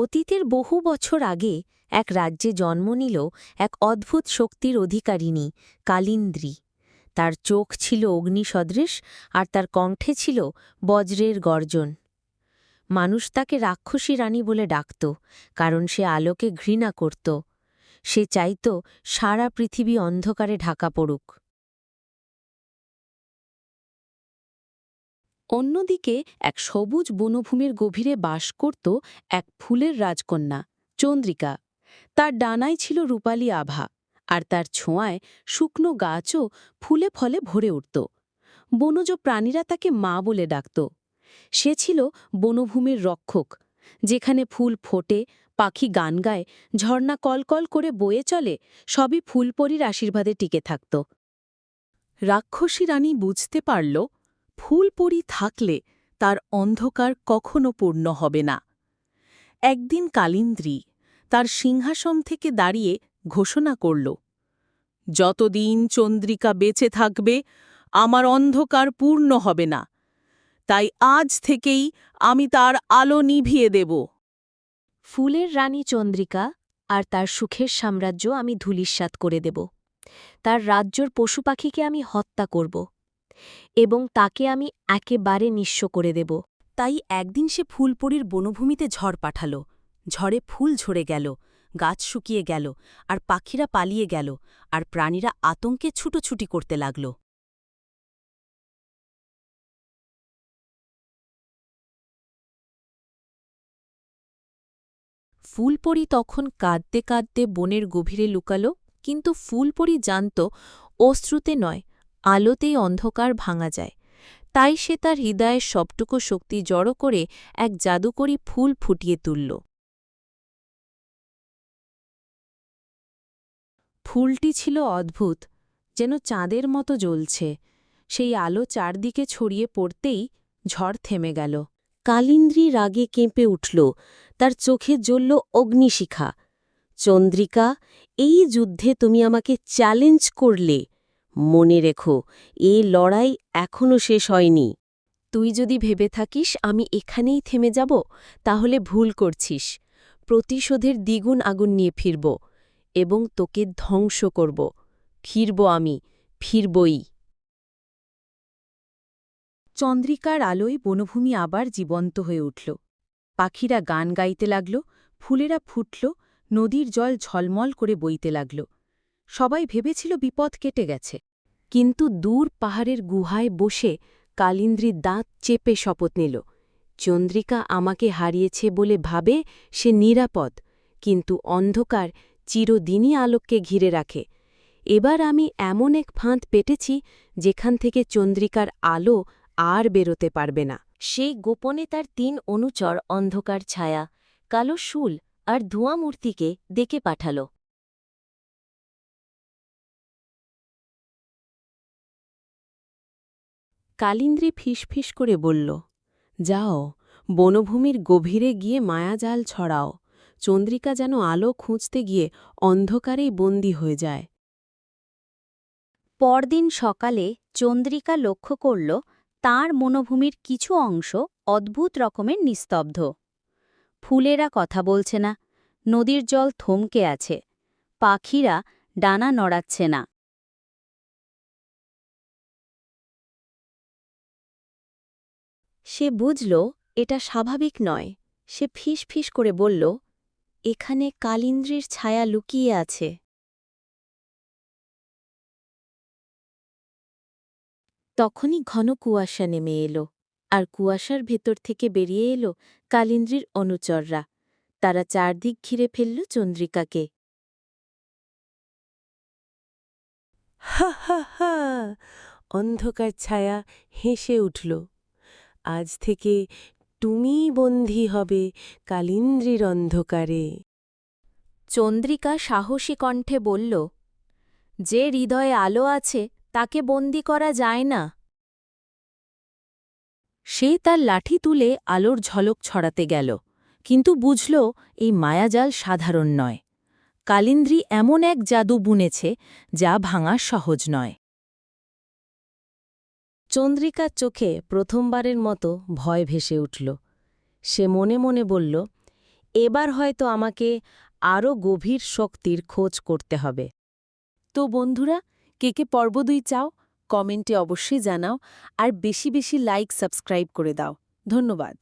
অতীতের বহু বছর আগে এক রাজ্যে জন্ম নিল এক অদ্ভুত শক্তির অধিকারিণী, কালিন্দ্রী। তার চোখ ছিল অগ্নিসদৃশ আর তার কণ্ঠে ছিল বজ্রের গর্জন। মানুষ তাকে রাক্ষসী রানী বলে ডাকত, কারণ সে আলোকে ঘৃণা করত। সে চাইত সারা পৃথিবী অন্ধকারে ঢাকা পড়ুক। অন্যদিকে এক সবুজ বনভূমির গভীরে বাস করত এক ফুলের রাজকন্যা, চন্দ্রিকা। তার ডানায় ছিল রূপালী আভা আর তার ছোঁয়ায় শুকনো গাছও ফুলে ফলে ভরে উঠত। বনজ প্রাণীরা তাকে মা বলে ডাকত। সে ছিল বনভূমির রক্ষক, যেখানে ফুল ফোটে, পাখি গান গায়, ঝর্ণা কলকল করে বয়ে চলে, সবই ফুলপরির আশীর্বাদে টিকে থাকত। রাক্ষসী রানী বুঝতে পারল ফুলপরি থাকলে তার অন্ধকার কখনো পূর্ণ হবে না। একদিন কালিন্দ্রী তার সিংহাসন থেকে দাঁড়িয়ে ঘোষণা করল, যতদিন চন্দ্রিকা বেঁচে থাকবে, আমার অন্ধকার পূর্ণ হবে না। তাই আজ থেকেই আমি তার আলো নিভিয়ে দেব। ফুলের রানী চন্দ্রিকা আর তার সুখের সাম্রাজ্য আমি ধূলিস্বাত করে দেব। তার রাজ্যর পশু পাখিকে আমি হত্যা করব। এবং তাকে আমি একেবারে নিঃস্ব করে দেব। তাই একদিন সে ফুলপরির বনভূমিতে ঝড় পাঠাল। ঝড়ে ফুল ঝরে গেল, গাছ শুকিয়ে গেল, আর পাখিরা পালিয়ে গেল, আর প্রাণীরা আতঙ্কে ছুটোছুটি করতে লাগল। ফুলপরি তখন কাঁদতে কাঁদতে বনের গভীরে লুকাল, কিন্তু ফুলপরি জানত অশ্রুতে নয় আলোতেই অন্ধকার ভাঙা যায়। তাই সে তার হৃদয়ের সবটুকু শক্তি জড়ো করে এক জাদুকরী ফুল ফুটিয়ে তুলল। ফুলটি ছিল অদ্ভুত, যেন চাঁদের মতো জ্বলছে। সেই আলো চারদিকে ছড়িয়ে পড়তেই ঝড় থেমে গেল। কালিন্দ্রী রাগে কেঁপে উঠল, তার চোখে জ্বলল অগ্নিশিখা। চন্দ্রিকা, এই যুদ্ধে তুমি আমাকে চ্যালেঞ্জ করলে। মনে রেখো, এই লড়াই এখনও শেষ হয়নি। তুই যদি ভেবে থাকিস আমি এখানেই থেমে যাব, তাহলে ভুল করছিস। প্রতিশোধের দ্বিগুণ আগুন নিয়ে ফিরব এবং তোকে ধ্বংস করব। ফিরব আমি, ফিরবই। চন্দ্রিকার আলোয় বনভূমি আবার জীবন্ত হয়ে উঠল। পাখিরা গান গাইতে লাগল, ফুলেরা ফুটল, নদীর জল ঝলমল করে বইতে লাগল। সবাই ভেবেছিল বিপদ কেটে গেছে। কিন্তু দূর পাহাড়ের গুহায় বসে কালিন্দ্রী দাঁত চেপে শপথ নিল। চন্দ্রিকা আমাকে হারিয়েছে বলে ভাবে সে নিরাপদ, কিন্তু অন্ধকার চিরদিনই আলোককে ঘিরে রাখে। এবার আমি এমন এক ফাঁদ পেটেছি যেখান থেকে চন্দ্রিকার আলো আর বেরোতে পারবে না। সেই গোপনে তার তিন অনুচর অন্ধকার ছায়া, কালো শুল আর ধোঁয়া মূর্তিকে ডেকে পাঠাল। কালিন্দ্রী ফিসফিস করে বলল, যাও, বনভূমির গভীরে গিয়ে মায়াজাল ছড়াও। চন্দ্রিকা যেন আলো খুঁজতে গিয়ে অন্ধকারেই বন্দী হয়ে যায়। পরদিন সকালে চন্দ্রিকা লক্ষ্য করল, তার মনোভূমির কিছু অংশ অদ্ভুত রকমের নিস্তব্ধ। ফুলেরা কথা বলছে না, নদীর জল থমকে আছে, পাখিরা ডানা নড়াচ্ছে না। সে বুঝল, এটা স্বাভাবিক নয়। সে ফিস ফিস করে বলল, এখানে কালিন্দ্রীর ছায়া লুকিয়ে আছে। তখনই ঘন কুয়াশা নেমে এলো, আর কুয়াশার ভেতর থেকে বেরিয়ে এলো কালিন্দ্রীর অনুচররা। তারা চারদিক ঘিরে ফেলল চন্দ্রিকাকে। হা হা হা! অন্ধকার ছায়া হেসে উঠল। আজ থেকে তুমিই বন্দী হবে কালিন্দ্রীর অন্ধকারে। চন্দ্রিকা সাহসী কণ্ঠে বলল, যে হৃদয়ে আলো আছে, তাকে বন্দি করা যায় না। সে তার লাঠি তুলে আলোর ঝলক ছড়াতে গেল, কিন্তু বুঝল, এই মায়াজাল সাধারণ নয়। কালিন্দ্রী এমন এক জাদু বুনেছে, যা ভাঙা সহজ নয়। চন্দ্রিকার চোখে প্রথমবারের মতো ভয় ভেসে উঠল। সে মনে মনে বলল, এবার হয়তো আমাকে আরও গভীর শক্তির খোঁজ করতে হবে। তো বন্ধুরা, কে কে পর্ব দুই চাও, কমেন্টে অবশ্যই জানাও আর বেশি বেশি লাইক, সাবস্ক্রাইব করে দাও। ধন্যবাদ।